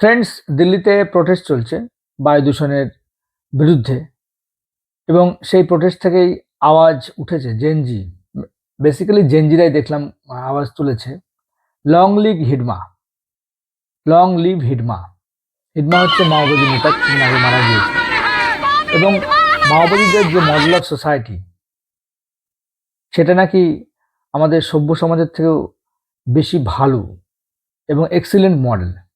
Friends দিল্লিতে protest চলছে বায়ু দূষণের বিরুদ্ধে এবং সেই প্রোটেস্ট থেকেই আওয়াজ উঠেছে জেনজি বেসিক্যালি জেনজিরাই দেখলাম, আওয়াজ তুলেছে। Long live Hidma long live Hidma Hidma হচ্ছে মাওবাদী নেতা আগে মারা গিয়েছে এবং মাওবাদীদের যে মডেল অফ সোসাইটি সেটা নাকি আমাদের সভ্য সমাজের থেকেও বেশি ভালো এবং এক্সিলেন্ট মডেল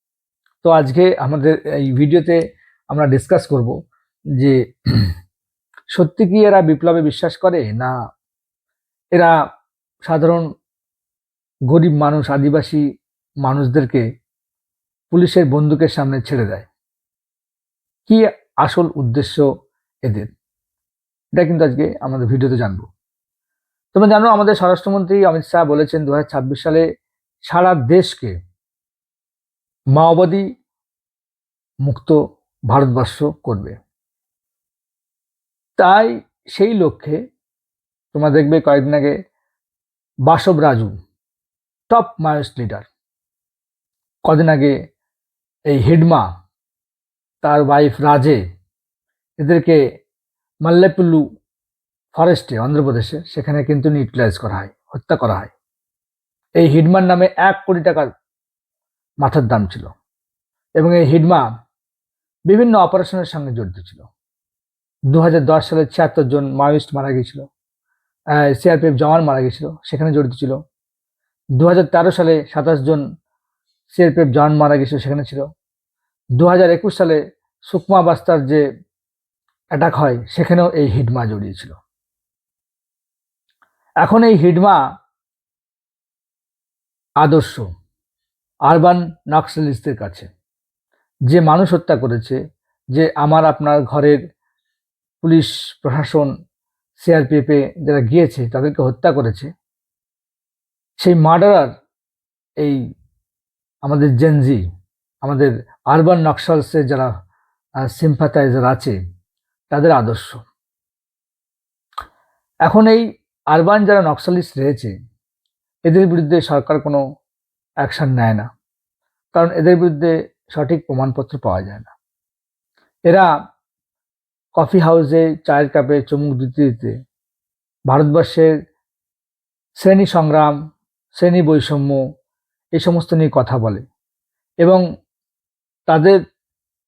তো আজকে আমাদের এই ভিডিওতে আমরা ডিসকাস করব যে সত্যি কি এরা বিপ্লবে বিশ্বাস করে না এরা সাধারণ গরিব মানুষ, আদিবাসী মানুষদেরকে পুলিশের বন্দুকের সামনে ছেড়ে দেয়? কি আসল উদ্দেশ্য এদের? এটা কিন্তু আজকে আমাদের ভিডিওতে জানব। তোমরা জানো, আমাদের স্বরাষ্ট্রমন্ত্রী অমিত শাহ বলেছেন, দু হাজার ছাব্বিশ সালে সারা দেশকে মাওবাদী মুক্ত ভারতবর্ষ করবে। তাই সেই লক্ষ্যে তোমরা দেখবে কয়েকদিন আগে Basav Raju top most leader কদিন আগে এই হিডমা, তার ওয়াইফ রাজে, এদেরকে মাল্লেপুল্লু ফরেস্টে অন্ধ্রপ্রদেশে, সেখানে কিন্তু নিউট্রিলাইজ করা হয়, হত্যা করা হয়। এই হিডমার নামে এক কোটি টাকার মাথার দাম ছিল। এবং এই হিডমা বিভিন্ন অপারেশনের সঙ্গে জড়িত ছিল। দু হাজার দশ সালে ছিয়াত্তর জন মাওয়িস্ট মারা গিয়েছিল। সিআরপিএফ জওয়ান মারা গিয়েছিল, সেখানে জড়িত ছিল। দু হাজার তেরো সালে সাতাশ জন সিআরপিএফ জওয়ান মারা গিয়েছিল, সেখানে ছিল। দু একুশ সালে সুকমা বাস্তার যে অ্যাটাক হয়, সেখানেও এই হিডমা জড়িয়েছিল এখন এই হিডমা আদর্শ, আরবান নক্সালিস্টদের কাছে। যে মানুষ হত্যা করেছে, যে আমার আপনার ঘরের পুলিশ, প্রশাসন সিআরপিএফে যারা গিয়েছে, তাদেরকে হত্যা করেছে, সেই মার্ডারার এই আমাদের জেনজি আমাদের আরবান নকশালসে যারা সিম্পাথাইজার আছে, তাদের আদর্শ। এখন এই আরবান যারা নকশালিস্ট রয়েছে, এদের বিরুদ্ধে সরকার কোনো অ্যাকশন নেয় না। কারণ এদের বিরুদ্ধে সঠিক প্রমাণপত্র পাওয়া যায় না। এরা কফি হাউসে, চায়ের কাপে চুমুক দিতে দিতে ভারতবর্ষের শ্রেণি সংগ্রাম, শ্রেণি বৈষম্য এই সমস্ত নিয়ে কথা বলে এবং তাদের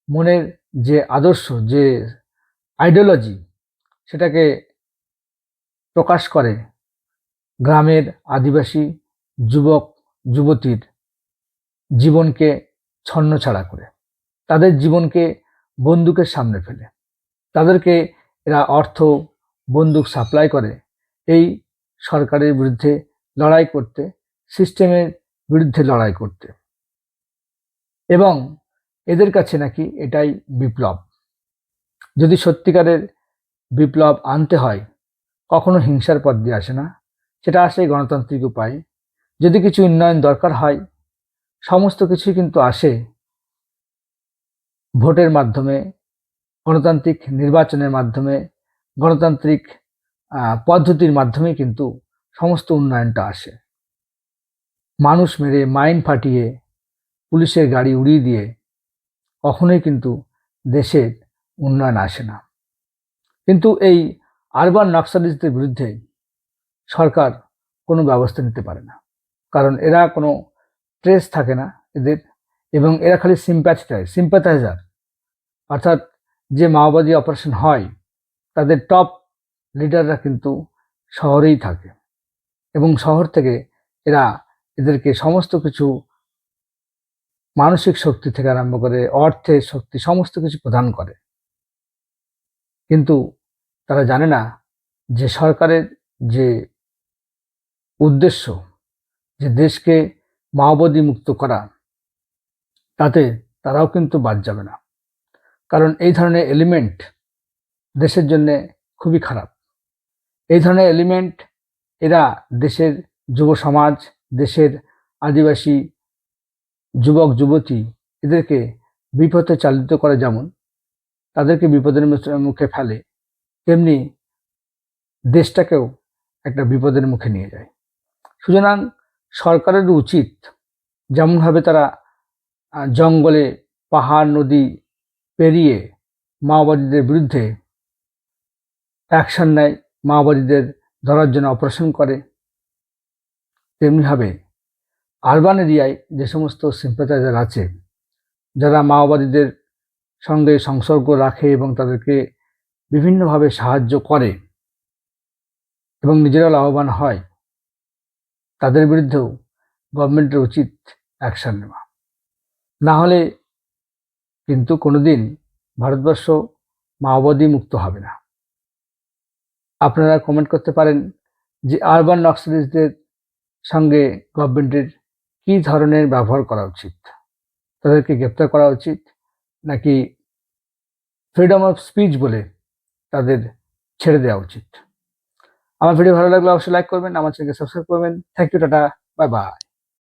মনের যে আদর্শ, যে আইডিওলজি সেটাকে প্রকাশ করে গ্রামের আদিবাসী যুবক, যুবতীর জীবনকে ছন্নছাড়া করে। তাদের জীবনকে বন্দুকের সামনে ফেলে। তাদেরকে এরা অর্থ, বন্দুক সাপ্লাই করে। এই সরকারের বিরুদ্ধে লড়াই করতে, সিস্টেমের বিরুদ্ধে লড়াই করতে। এবং এদের কাছে নাকি এটাই বিপ্লব। যদি সত্যিকারের বিপ্লব আনতে হয়, কখনো হিংসার পথ দিয়ে আসে না। সেটা আসে গণতান্ত্রিক উপায়ে। যদি কিছু উন্নয়ন দরকার হয় সমস্ত কিছুই কিন্তু আসে ভোটের মাধ্যমে, গণতান্ত্রিক নির্বাচনের মাধ্যমে, গণতান্ত্রিক পদ্ধতির মাধ্যমে কিন্তু সমস্ত উন্নয়নটা আসে। মানুষ মেরে মাইন ফাটিয়ে পুলিশের গাড়ি উড়িয়ে দিয়ে কখনোই কিন্তু দেশের উন্নয়ন আসে না। কিন্তু এই আরবান নকশালিস্টদের বিরুদ্ধে সরকার কোনো ব্যবস্থা নিতে পারে না। কারণ এরা কোনো ট্রেস থাকে না এদের এবং এরা খালি সিম্প্যাথিটাইজ সিম্প্যাথাইজার অর্থাৎ যে মাওবাদী অপারেশন হয়, তাদের টপ লিডাররা কিন্তু শহরেই থাকে এবং শহর থেকে এরা এদেরকে সমস্ত কিছু মানসিক শক্তি থেকে আরম্ভ করে, অর্থের শক্তি, সমস্ত কিছু প্রদান করে। কিন্তু তারা জানে না যে সরকারের যে উদ্দেশ্য, যে দেশকে মাওবাদী মুক্ত করা, তাতে তারাও কিন্তু বাদ যাবে না। কারণ এই ধরনের এলিমেন্ট দেশের জন্য খুবই খারাপ। এই ধরনের এলিমেন্ট এরা দেশের যুব সমাজ, দেশের আদিবাসী যুবক, যুবতী এদেরকে বিপথে চালিত করে যেমন, তাদেরকে বিপদের মুখে ফেলে, তেমনি দেশটাকেও একটা বিপদের মুখে নিয়ে যায়। সুতরাং সরকারের উচিত যেমনভাবে তারা জঙ্গলে, পাহাড়, নদী পেরিয়ে মাওবাদীদের বিরুদ্ধে অ্যাকশন নেয়, মাওবাদীদের ধরার জন্য অপারেশন করে। তেমনিভাবে আরবান এরিয়ায় যে সমস্ত সিম্পাথাইজার আছে, যারা মাওবাদীদের সঙ্গে সংসর্গ রাখে এবং তাদেরকে বিভিন্নভাবে সাহায্য করে এবং নিজেরা লাভবান হয় তাদের বিরুদ্ধেও গভর্নমেন্টের উচিত অ্যাকশন নেওয়া। না হলে কিন্তু কোনোদিন ভারতবর্ষ মাওবাদী মুক্ত হবে না। আপনারা কমেন্ট করতে পারেন যে আরবান নক্সালিস্টদের সঙ্গে গভর্নমেন্টের কী ধরনের ব্যবহার করা উচিত? তাদেরকে গ্রেপ্তার করা উচিত নাকি ফ্রিডম অফ স্পিচ বলে তাদের ছেড়ে দেওয়া উচিত? আমার ভিডিও ভালো লাগলে অবশ্যই লাইক করবেন, আমার চ্যানেলকে সাবস্ক্রাইব করবেন। Thank you tata bye bye